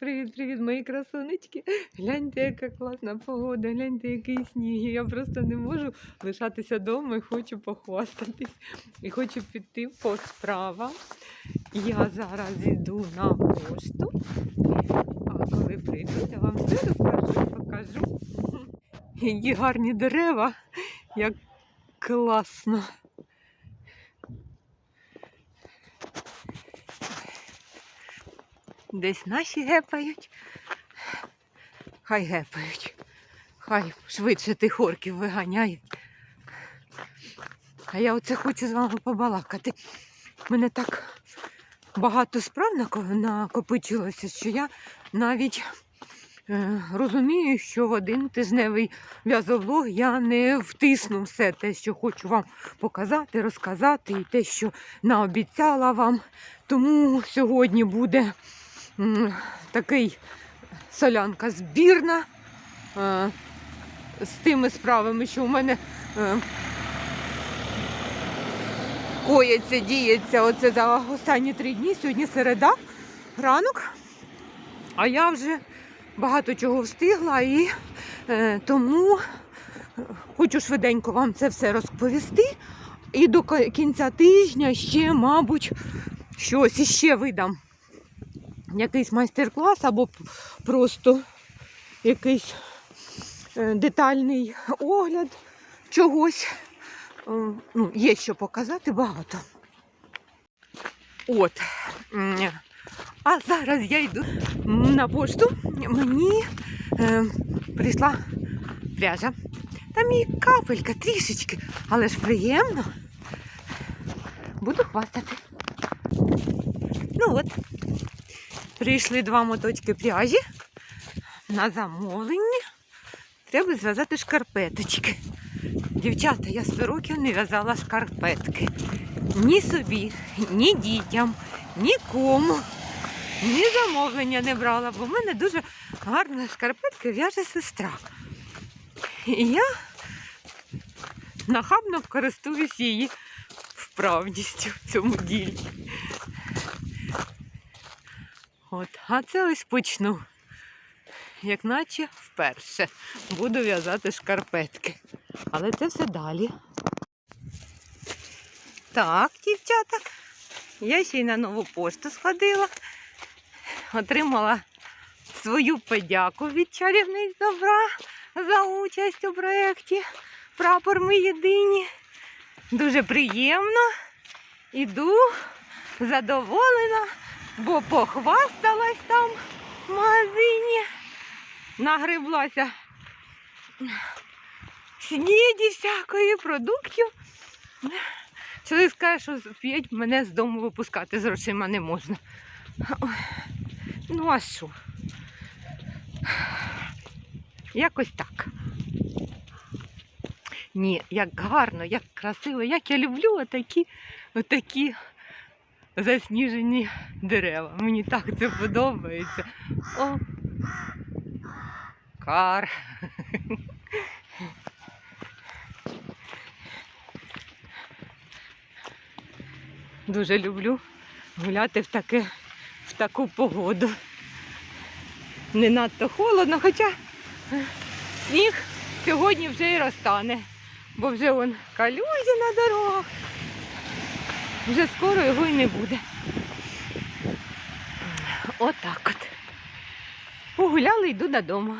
Привіт-привіт, мої красунечки. Гляньте, яка класна погода, гляньте, який сніг. Я просто не можу лишатися вдома і хочу похвастатись. І хочу піти по справам. Я зараз йду на пошту. А коли прийду, я вам все розкажу і покажу. Які гарні дерева, як класно. Десь наші гепають. Хай гепають. Хай швидше тих орків виганяють. А я оце хочу з вами побалакати. Мене так багато справ накопичилося, що я навіть е, розумію, що в один тижневий в'язовлог я не втисну все те, що хочу вам показати, розказати, і те, що наобіцяла вам. Тому сьогодні буде такий солянка збірна е, з тими справами, що у мене е, коїться, діється оце за останні три дні. Сьогодні середа, ранок, а я вже багато чого встигла і е, тому хочу швиденько вам це все розповісти. І до кінця тижня ще, мабуть, щось іще видам якийсь майстер-клас або просто якийсь е, детальний огляд чогось. Е, Ну, є що показати багато. От. А зараз я йду на пошту. Мені е, прийшла пряжа. Там і капелька трішечки, але ж приємно. Буду хвастати. Ну от, Прийшли два моточки пряжі на замовлення. Треба зв'язати шкарпеточки. Дівчата, я 100 років не в'язала шкарпетки. Ні собі, ні дітям, нікому. Ні замовлення не брала, бо в мене дуже гарна шкарпетка в'яже сестра. І я нахабно користуюсь її вправністю в цьому ділі. От, а це ось почну. Як наче вперше буду в'язати шкарпетки. Але це все далі. Так, дівчата, я ще й на нову пошту сходила, отримала свою подяку від чарівниць добра за участь у проєкті Прапор ми єдині. Дуже приємно. Іду задоволена бо похвасталась там в магазині, нагреблася сніді всякої продуктів. Чоловік скаже, що п'ять мене з дому випускати з грошима не можна. Ну, а що? Якось так. Ні, як гарно, як красиво, як я люблю отакі, отакі засніжені дерева. Мені так це подобається. О, кар. Дуже люблю гуляти в, таке, в таку погоду. Не надто холодно, хоча сніг сьогодні вже і розтане, бо вже вон калюзі на дорогах. Вже скоро його і не буде. Отак от. Погуляли, йду додому.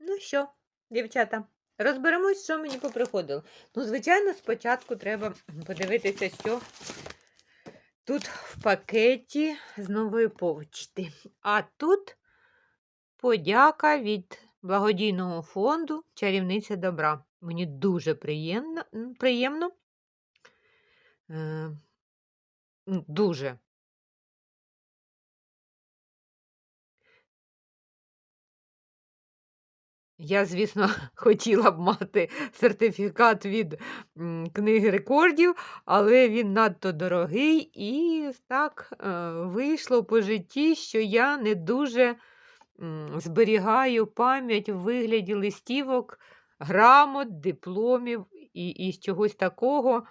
Ну що, дівчата, розберемось, що мені поприходило. Ну, звичайно, спочатку треба подивитися, що тут в пакеті з нової почти. А тут подяка від благодійного фонду Чарівниця добра. Мені дуже приємно. приємно. Ну, Дуже. Я, звісно, хотіла б мати сертифікат від книги рекордів, але він надто дорогий, і так е, вийшло по житті, що я не дуже зберігаю пам'ять у вигляді листівок, грамот, дипломів і, і чогось такого.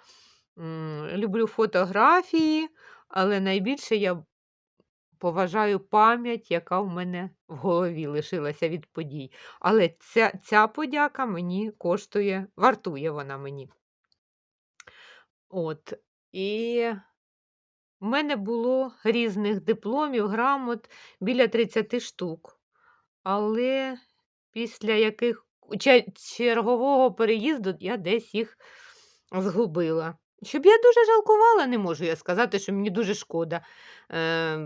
Люблю фотографії, але найбільше я поважаю пам'ять, яка в мене в голові лишилася від подій. Але ця, ця подяка мені коштує, вартує вона мені. От. І в мене було різних дипломів, грамот біля 30 штук. Але після яких чергового переїзду я десь їх згубила. Щоб я дуже жалкувала, не можу я сказати, що мені дуже шкода. Е,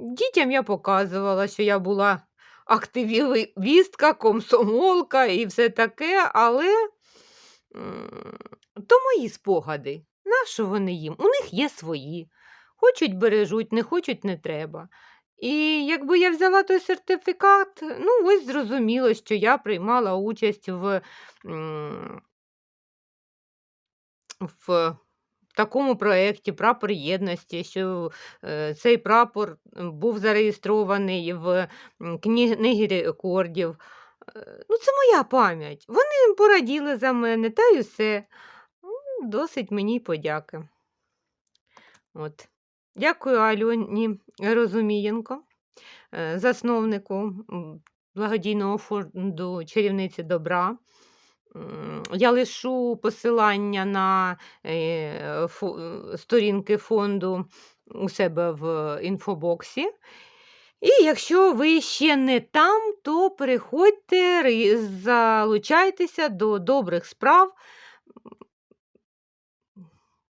дітям я показувала, що я була активістка, комсомолка і все таке, але м, то мої спогади. Нащо вони їм? У них є свої. Хочуть бережуть, не хочуть не треба. І якби я взяла той сертифікат, ну ось зрозуміло, що я приймала участь в, м, в такому проєкті прапор єдності, що е, цей прапор був зареєстрований в книгі рекордів. Е, Ну, це моя пам'ять. Вони пораділи за мене, та й усе. Досить мені подяки. От. Дякую Альоні Розумієнко, е, засновнику благодійного фонду Чарівниці добра. Я лишу посилання на е, е, сторінки фонду у себе в інфобоксі. І якщо ви ще не там, то переходьте, ре- залучайтеся до добрих справ.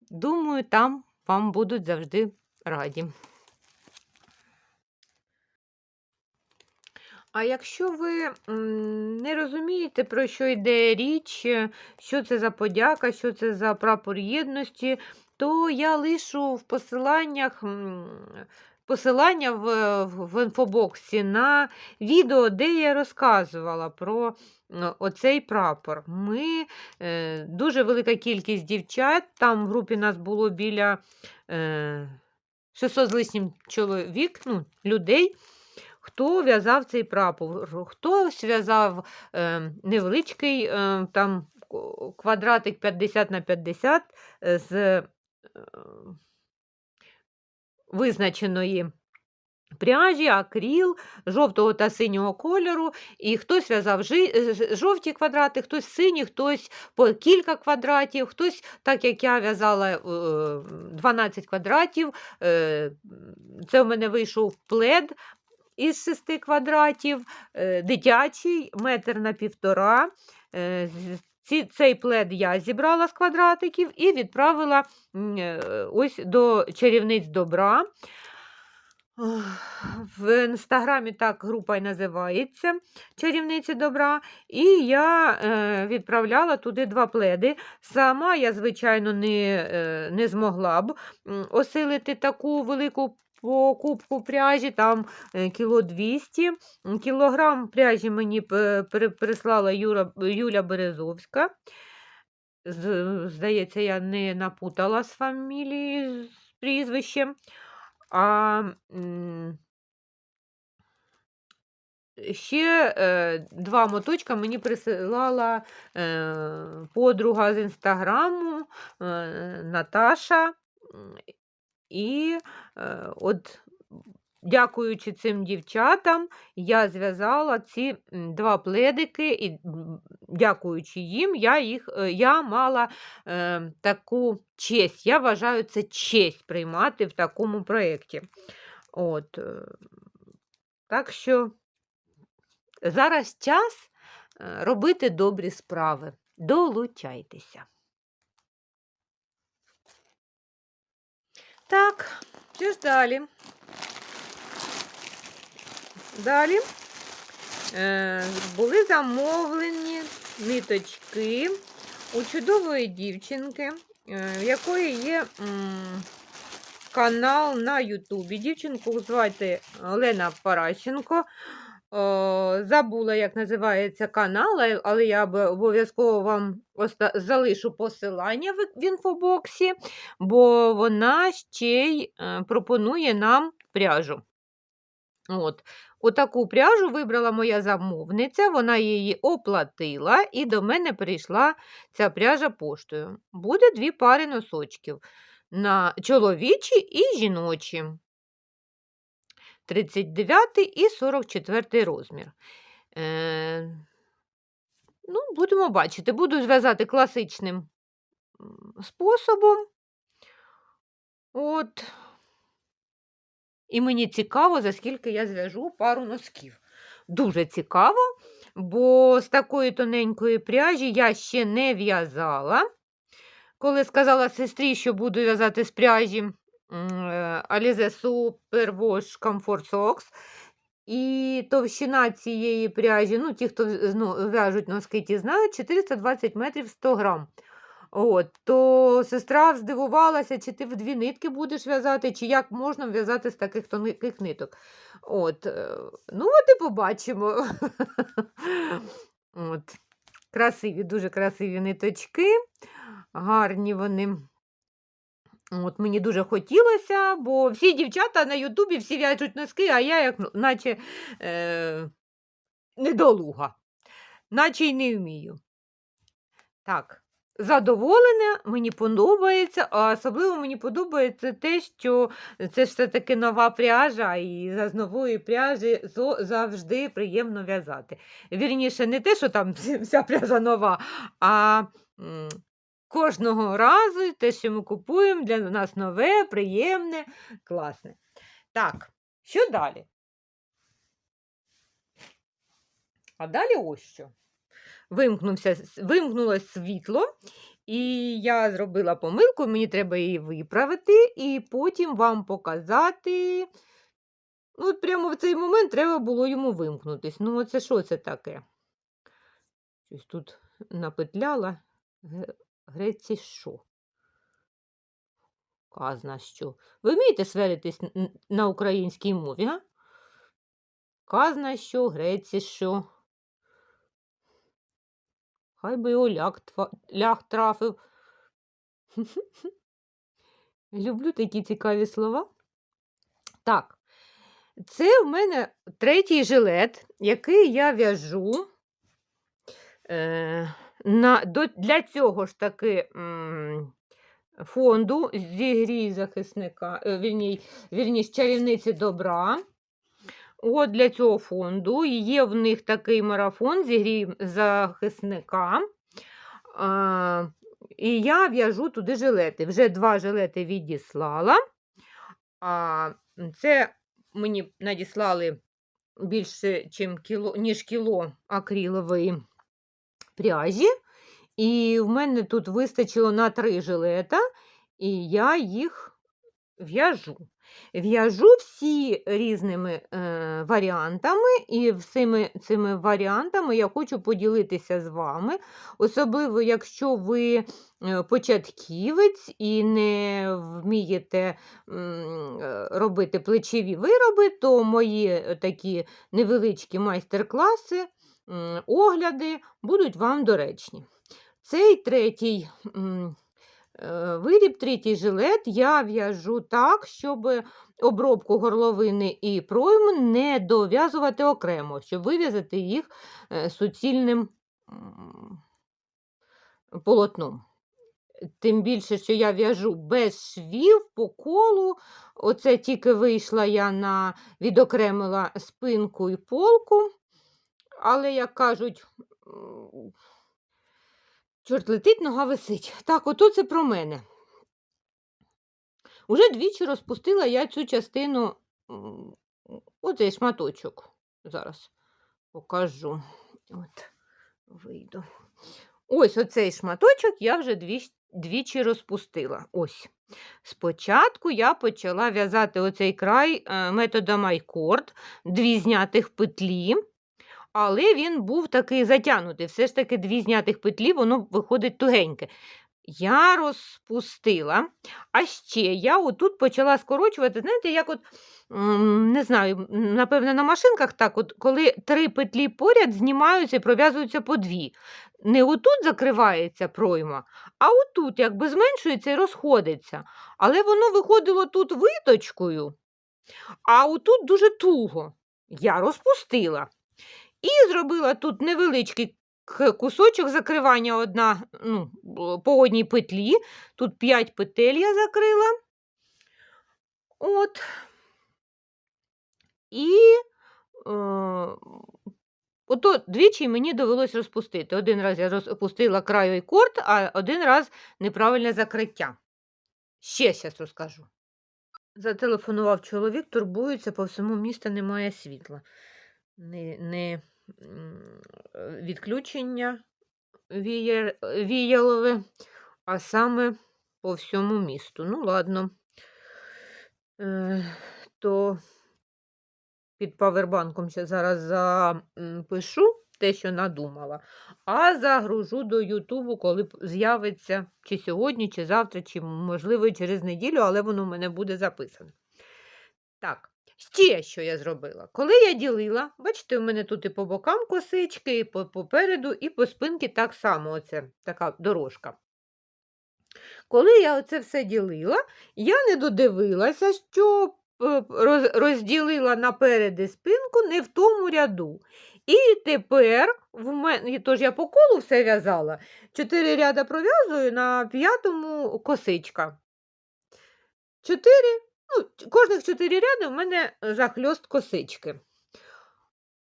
Думаю, там вам будуть завжди раді. А якщо ви не розумієте, про що йде річ, е, що це за подяка, що це за прапор єдності, то я лишу в посиланнях посилання в, в в інфобоксі на відео, де я розказувала про е, оцей прапор. Ми е, дуже велика кількість дівчат, там в групі нас було біля е, 600 з лишнім чоловік, ну, людей. Хто в'язав цей прапор? Хтось в'язав е, невеличкий е, там квадратик 50 на 50 е, з е, визначеної пряжі, акріл, жовтого та синього кольору, і хтось в'язав е, жовті квадрати, хтось сині, хтось по кілька квадратів, хтось, так як я в'язала е, 12 квадратів, е, це в мене вийшов плед із шести квадратів, е, дитячий, метр на півтора. Е, цей плед я зібрала з квадратиків і відправила е, ось до чарівниць добра. В інстаграмі так група й називається Чарівниці добра. І я е, відправляла туди два пледи. Сама я, звичайно, не, не змогла б осилити таку велику покупку пряжі, там е, кіло 200. Кілограм пряжі мені прислала Юра, Юля Березовська. Здається, я не напутала з фамілією, з прізвищем. А ще е, два моточка мені присилала е, подруга з інстаграму е, Наташа. І е, от, дякуючи цим дівчатам, я зв'язала ці два пледики, і дякуючи їм, я, їх, е, я мала е, таку честь. Я вважаю, це честь приймати в такому проєкті. От, е, так що зараз час е, робити добрі справи. Долучайтеся. Так, що ж далі? Далі е, були замовлені ниточки у чудової дівчинки, е, в якої є м, канал на Ютубі. Дівчинку звати Олена Паращенко. О, забула, як називається канал, але- я обов'язково вам залишу посилання в, в інфобоксі, бо вона ще й е, пропонує нам пряжу. От. Отаку пряжу вибрала моя замовниця, вона її оплатила, і до мене прийшла ця пряжа поштою. Буде дві пари носочків на чоловічі і жіночі. 39 і 44 розмір. Е, ну, будемо бачити. Буду зв'язати класичним способом. От. І мені цікаво, за скільки я зв'яжу пару носків. Дуже цікаво, бо з такої тоненької пряжі я ще не в'язала. Коли сказала сестрі, що буду в'язати з пряжі Alize Super Wash Comfort Socks, і товщина цієї пряжі, ну, ті, хто ну, в'яжуть носки, ті знають, 420 метрів 100 грам. От, то сестра здивувалася, чи ти в дві нитки будеш в'язати, чи як можна в'язати з таких тонких ниток. От, е, ну, от і побачимо. От. Красиві, дуже красиві ниточки, гарні вони. От мені дуже хотілося, бо всі дівчата на Ютубі всі в'яжуть носки, а я як ну, наче е, недолуга, наче й не вмію. Так, задоволена, мені подобається, а особливо мені подобається те, що це все-таки нова пряжа, і з нової пряжі завжди приємно в'язати. Вірніше, не те, що там вся пряжа нова, а кожного разу те, що ми купуємо, для нас нове, приємне, класне. Так, що далі? А далі ось що. Вимкнувся, вимкнулось світло, і я зробила помилку, мені треба її виправити, і потім вам показати. Ну, от прямо в цей момент треба було йому вимкнутись. Ну, оце що це таке? Щось тут напетляла. Греці що? Казна що. Ви вмієте н- на українській мові, а? Казна що, греці що. Хай би його ляг, ляг трафив. Люблю такі цікаві слова. Так, це в мене третій жилет, який я в'яжу. Е, на, до, для цього ж таки м, фонду зігрій захисника, е, вірній, чарівниці добра. От для цього фонду є в них такий марафон зігрій захисника. А, і я в'яжу туди жилети. Вже два жилети відіслала. А, це мені надіслали більше, чим кіло, ніж кіло акрилової пряжі. І в мене тут вистачило на три жилета, і я їх в'яжу. В'яжу всі різними е, варіантами, і всіми цими варіантами я хочу поділитися з вами. Особливо, якщо ви е, початківець і не вмієте е, робити плечові вироби, то мої е, такі невеличкі майстер-класи, огляди будуть вам доречні. Цей третій е, виріб, третій жилет я в'яжу так, щоб обробку горловини і пройму не дов'язувати окремо, щоб вив'язати їх е, суцільним полотном. Тим більше, що я в'яжу без швів по колу. Оце тільки вийшла я на відокремила спинку і полку. Але, як кажуть, чорт летить, нога висить. Так, ото це про мене. Уже двічі розпустила я цю частину, оцей шматочок. Зараз покажу. От, вийду. Ось оцей шматочок я вже двіч- двічі розпустила. Ось. Спочатку я почала в'язати оцей край е, методом айкорд, дві знятих петлі, але він був такий затягнутий. Все ж таки дві знятих петлі, воно виходить тугеньке. Я розпустила, а ще я отут почала скорочувати, знаєте, як от, не знаю, напевно, на машинках так, от, коли три петлі поряд знімаються і пров'язуються по дві. Не отут закривається пройма, а отут якби зменшується і розходиться. Але воно виходило тут виточкою, а отут дуже туго. Я розпустила. І зробила тут невеличкий кусочок закривання одна, ну, по одній петлі. Тут 5 петель я закрила. От. І е, ото двічі мені довелось розпустити. Один раз я розпустила краю корд, а один раз неправильне закриття. Ще зараз розкажу. Зателефонував чоловік, турбується, по всьому місту немає світла. Не, не відключення віялове, а саме по всьому місту. Ну, ладно. Е, то під павербанком ще зараз запишу те, що надумала, а загружу до Ютубу, коли з'явиться чи сьогодні, чи завтра, чи, можливо, через неділю, але воно в мене буде записане. Так, ще що я зробила. Коли я ділила, бачите, у мене тут і по бокам косички, і попереду, і по спинці так само оце така дорожка. Коли я оце все ділила, я не додивилася, що е, розділила наперед і спинку не в тому ряду. І тепер в мене, тож я по колу все в'язала, чотири ряда пров'язую на п'ятому косичка. Чотири, ну, кожних чотири ряди в мене захльост косички.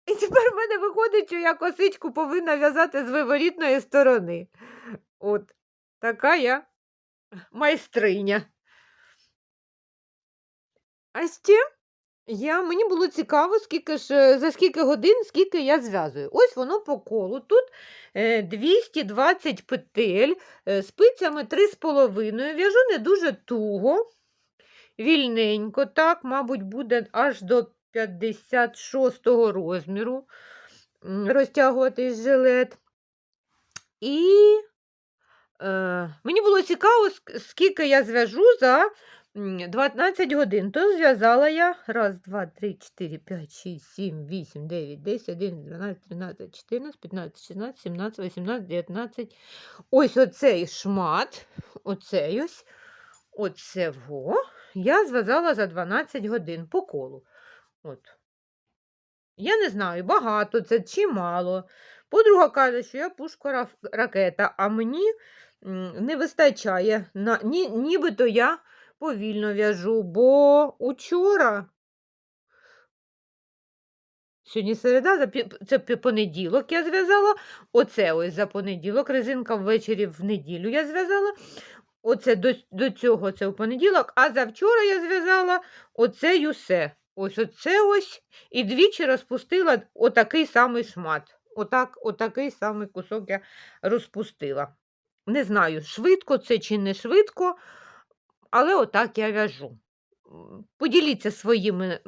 І тепер в мене виходить, що я косичку повинна в'язати з виворітної сторони. От така я майстриня. А ще я, мені було цікаво, скільки ж, е, за скільки годин, скільки я зв'язую. Ось воно по колу. Тут е, 220 петель, е, спицями 3,5. В'яжу не дуже туго, вільненько, так, мабуть, буде аж до 56 розміру розтягувати жилет. І Е, мені було цікаво, скільки я зв'яжу за 12 годин. То зв'язала я раз, два, три, чотири, п'ять, шість, сім, вісім, дев'ять, десять, один, 12, 13, 14, 15, 16, 17, 18, 19. Ось оцей шмат, оцей ось, оце во, я зв'язала за 12 годин по колу. От. Я не знаю, багато це чи мало. Подруга каже, що я пушка ракета, а мені не вистачає. На, ні, нібито я повільно в'яжу, бо учора, сьогодні середа, це понеділок я зв'язала. Оце ось за понеділок, резинка ввечері в неділю я зв'язала. Оце до, до цього це в понеділок, а завчора я зв'язала оце й усе. Ось оце ось. І двічі розпустила отакий самий шмат. Отак, отакий самий кусок я розпустила. Не знаю, швидко це чи не швидко, але отак я в'яжу. Поділіться своїми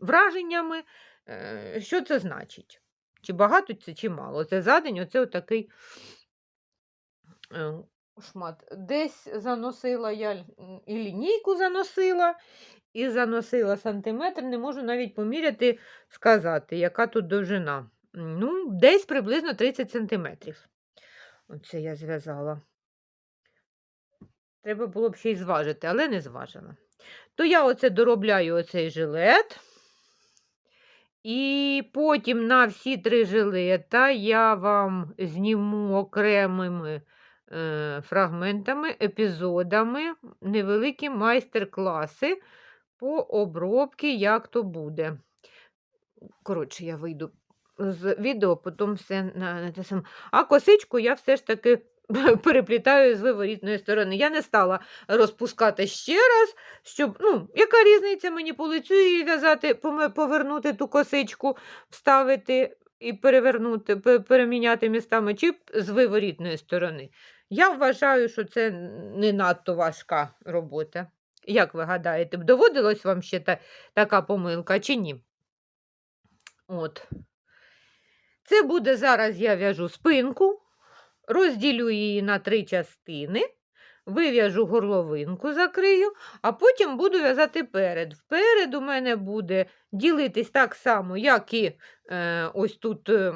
враженнями, е, що це значить. Чи багато це, чи мало. Це за день, оце отакий е, шмат. Десь заносила я і лінійку заносила, і заносила сантиметр. Не можу навіть поміряти, сказати, яка тут довжина. Ну, десь приблизно 30 сантиметрів. Оце я зв'язала. Треба було б ще й зважити, але не зважила. То я оце доробляю оцей жилет. І потім на всі три жилета я вам зніму окремими фрагментами, епізодами, невеликі майстер-класи по обробці, як то буде. Коротше, я вийду з відео, потім все на, на те саме. А косичку я все ж таки переплітаю з виворітної сторони. Я не стала розпускати ще раз, щоб, ну, яка різниця мені по лицю її в'язати, повернути ту косичку, вставити і перевернути, переміняти містами, чи з виворітної сторони. Я вважаю, що це не надто важка робота. Як ви гадаєте, доводилась вам ще та, така помилка чи ні? От. Це буде зараз я в'яжу спинку, розділю її на три частини, вив'яжу горловинку, закрию, а потім буду в'язати перед. Вперед у мене буде ділитись так само, як і е, ось тут е,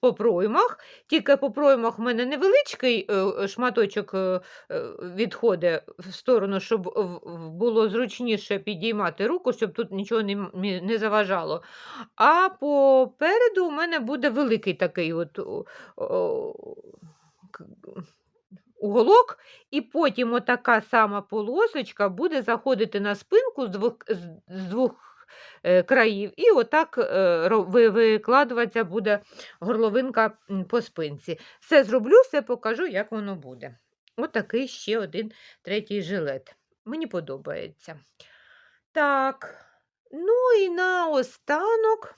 по проймах. Тільки по проймах у мене невеличкий е, шматочок е, е, відходить в сторону, щоб в- в- було зручніше підіймати руку, щоб тут нічого не, не заважало. А попереду у мене буде великий такий от о, о, уголок, і потім отака сама полосочка буде заходити на спинку з двох, з, двох е, країв. І отак е, викладуватися буде горловинка по спинці. Все зроблю, все покажу, як воно буде. Отакий ще один третій жилет. Мені подобається. Так, ну і наостанок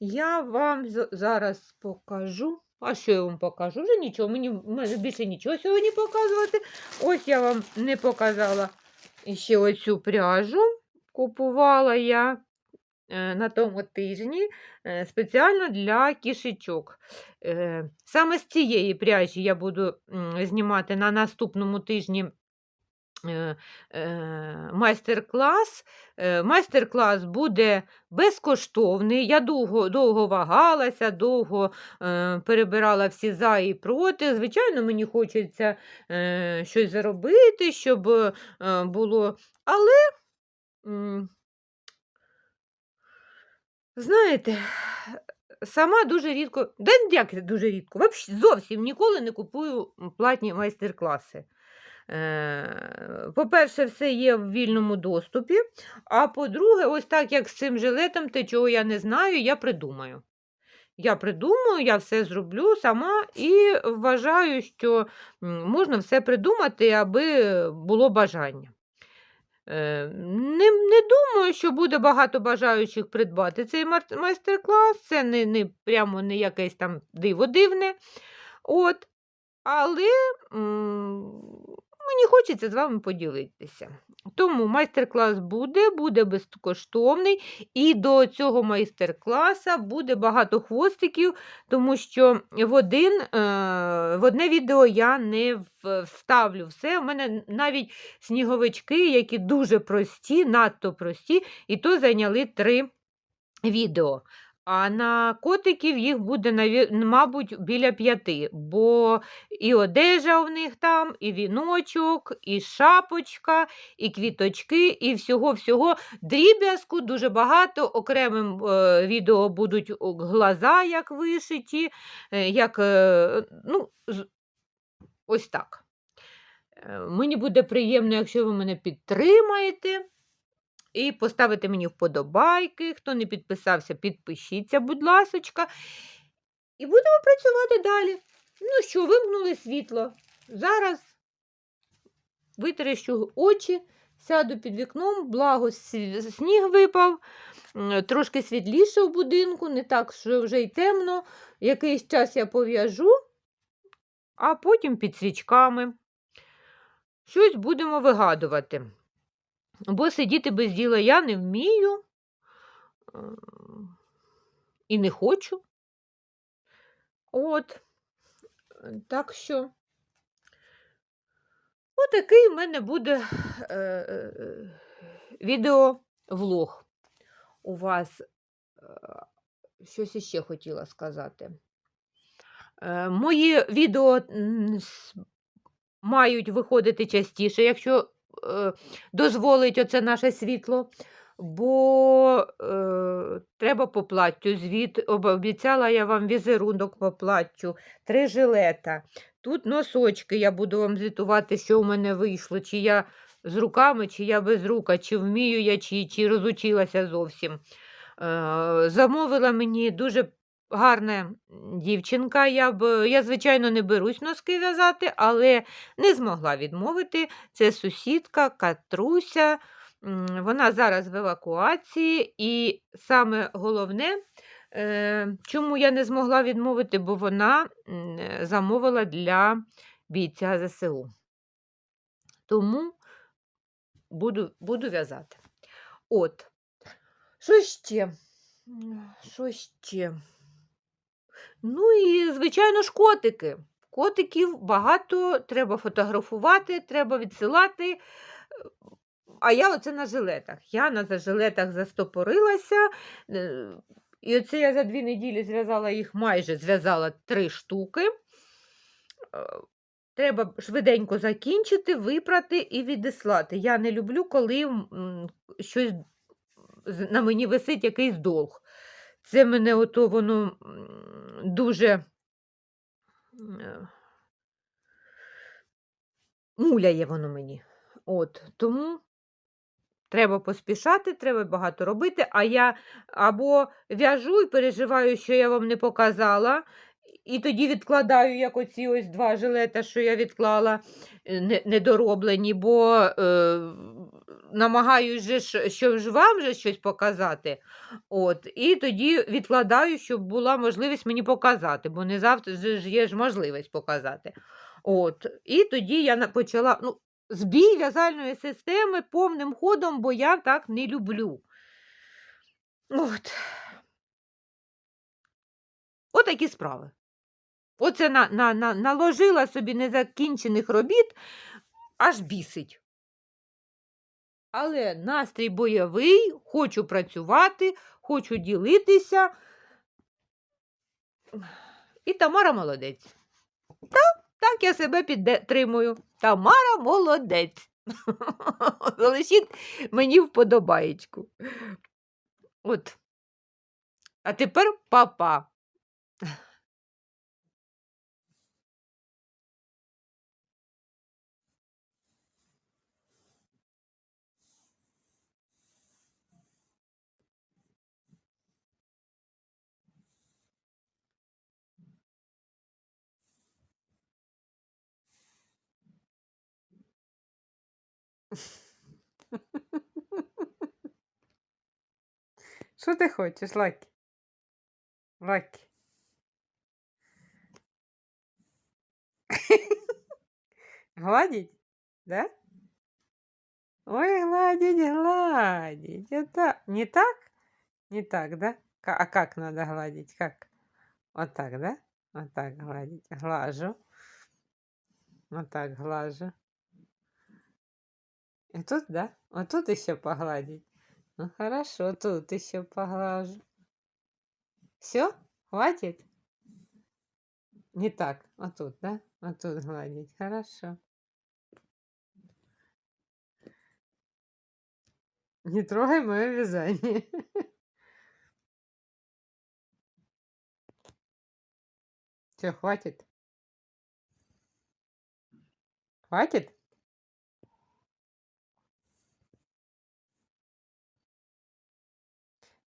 я вам зараз покажу. А що я вам покажу? Вже нічого, мені може більше нічого сьогодні показувати. Ось я вам не показала ще оцю пряжу. Купувала я е, на тому тижні е, спеціально для кішечок. Е, Саме з цієї пряжі я буду знімати на наступному тижні майстер-клас. Е, Майстер-клас буде безкоштовний. Я довго, довго вагалася, довго е, перебирала всі за і проти. Звичайно, мені хочеться е, щось заробити, щоб е, було. Але, м, знаєте, сама дуже рідко, да як дуже рідко, зовсім ніколи не купую платні майстер-класи. Е, По-перше, все є в вільному доступі. А по-друге, ось так як з цим жилетом, те, чого я не знаю, я придумаю. Я придумаю, я все зроблю сама і вважаю, що можна все придумати, аби було бажання. Е, Не, не думаю, що буде багато бажаючих придбати цей майстер-клас. Це не, не прямо не якесь там диво дивне. От. Але мені хочеться з вами поділитися. Тому майстер-клас буде, буде безкоштовний, і до цього майстер-класа буде багато хвостиків, тому що в, один, е, в одне відео я не вставлю все. У мене навіть сніговички, які дуже прості, надто прості, і то зайняли три відео. А на котиків їх буде, мабуть, біля п'яти, бо і одежа в них там, і віночок, і шапочка, і квіточки, і всього-всього. Дріб'язку дуже багато. Окремим е, відео будуть глаза, як вишиті, е, як, е, ну, ось так. Е, Мені буде приємно, якщо ви мене підтримаєте. І поставити мені вподобайки. Хто не підписався, підпишіться, будь ласочка. І будемо працювати далі. Ну що, вимкнули світло. Зараз витріщу очі, сяду під вікном, благо сніг випав, трошки світліше в будинку, не так, що вже й темно. Якийсь час я пов'яжу, а потім під свічками. Щось будемо вигадувати. Бо сидіти без діла я не вмію е, і не хочу. От. Е, Так що, отакий в мене буде е, е, е, відеовлог. У вас щось іще хотіла сказати. Мої відео мають виходити частіше, якщо дозволить оце наше світло. Бо е, треба по платтю. Звіт обіцяла я вам візерунок по платтю, три жилета. Тут носочки. Я буду вам звітувати, що у мене вийшло, чи я з руками, чи я без рука, чи вмію я, чи, чи розучилася зовсім. Е, замовила мені дуже гарна дівчинка. Я, б, я, звичайно, не берусь носки в'язати, але не змогла відмовити. Це сусідка Катруся. Вона зараз в евакуації, і саме головне, е, чому я не змогла відмовити, бо вона замовила для бійця ЗСУ. Тому буду, буду в'язати. От. Що ще? Що ще? Ну і, звичайно ж, котики. Котиків багато, треба фотографувати, треба відсилати. А я оце на жилетах. Я на жилетах застопорилася. е, І оце я за дві неділі зв'язала їх майже зв'язала три штуки. Е, Треба швиденько закінчити, випрати і відіслати. Я не люблю, коли щось на мені висить якийсь долг. Це мене ото воно дуже е, муляє воно мені. От, тому Треба поспішати, треба багато робити, а я або в'яжу і переживаю, що я вам не показала, і тоді відкладаю, як оці ось два жилета, що я відклала е, недороблені, бо е, намагаюсь же, щоб ж вам же щось показати. От, і тоді відкладаю, щоб була можливість мені показати, бо не завжди ж є ж можливість показати. От, і тоді я почала ну, збій в'язальної системи повним ходом, бо я так не люблю. От. Отакі справи. Оце на, на, на, наложила собі незакінчених робіт, аж бісить. Але настрій бойовий, хочу працювати, хочу ділитися. І Тамара молодець. Так, так я себе підтримую. Тамара молодець. Залишіть мені вподобаєчку. От. А тепер папа. Що ти хочеш, Лакі? Лакі. Гладить? Да? Ой, гладить, гладить. Это не так? Не так, да? А как надо гладить? Как? Вот так, да? Вот так гладить. Глажу. Вот так глажу. И тут, да? Вот тут еще погладить. Ну хорошо, тут еще поглажу. Все? Хватит? Не так. Вот тут, да? Вот тут гладить. Хорошо. Не трогай мое вязание. Все, хватит? Хватит?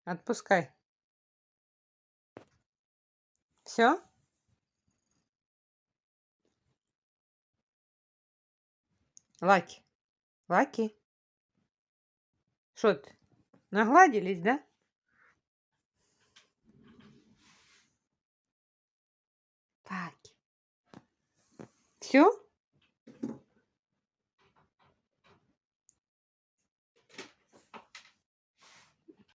Отпускай. Все? Лаки. Лаки. Что ты? Нагладились, да? Так. Все?